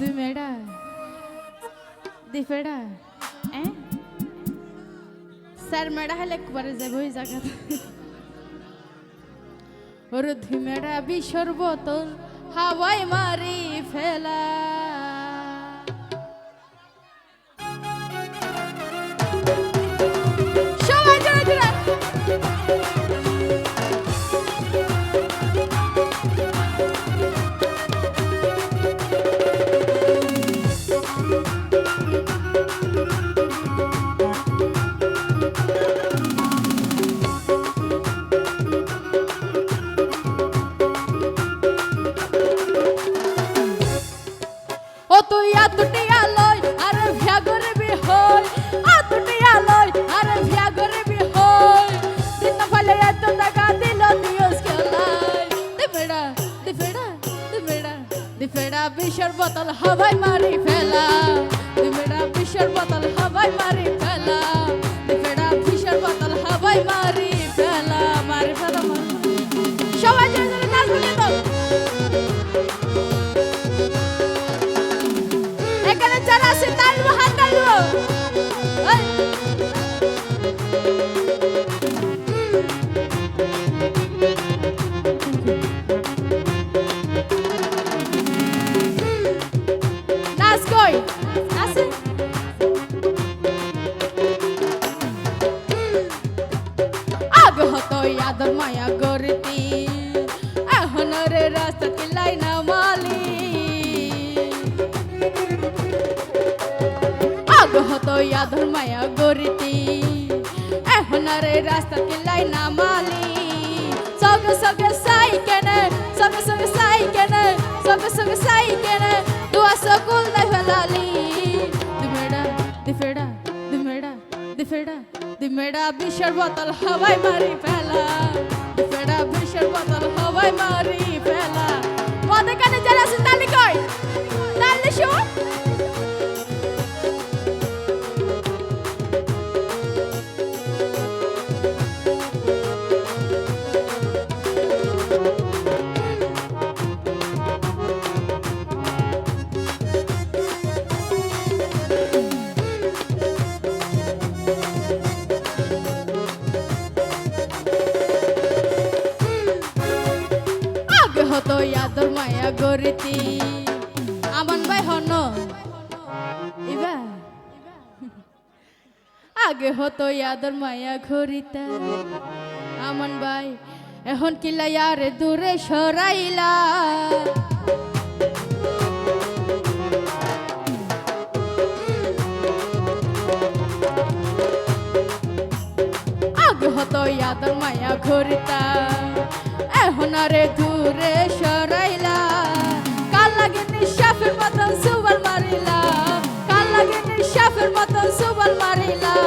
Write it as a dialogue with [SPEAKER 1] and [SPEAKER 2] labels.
[SPEAKER 1] দুই মেয়েটা দিফেডা এ স্যার মেয়েটা হলে একবারে যাব ওই জায়গাতে ওর দুই মেডা বিশ্বর বোতল হাওয়াই মারি ফেলা দিফেড়া দিফেড়া দিফেড়া দিফেড়া বিশর বোতল হাওয়াই মারি ফেলা। দিফেড়া বিশর বোতল হাওয়াই মারি ফেলা। দিফেড়া বিশর বোতল হাওয়াই মারি ফেলা। মারি ফেলা সবাই জোরে নাচবে কিন্তু এখানে যারা আছে তালবো হাত কই? নাচে আগে হতো আদর মায়া গরতি এখন রে রাস্তা কিলাই না মালি। আগে হতো আদর মায়া গরতি এখন রে রাস্তা কিলাই না মালি। সগে সগে সাই কেনে সগে সগে সাই কেনে সগে সগে সাই কেনে দুয়া সকুল নাই দিফেড়া দিমেড়া বিশর বোতল হাওয়াই মারি ফেলা। ফেড়া বিশর বোতল হাওয়াই মারি। মায়া গরিতি আমান ভাই হন। আগে হতো ইয়াদর মায়া ঘরিতা আমান ভাই, এখন কিলা ইয়ারে দূরে সরাইলা? হতো মায়া ঘরিতা এখন আরে দূরে সরাইলা মারিলা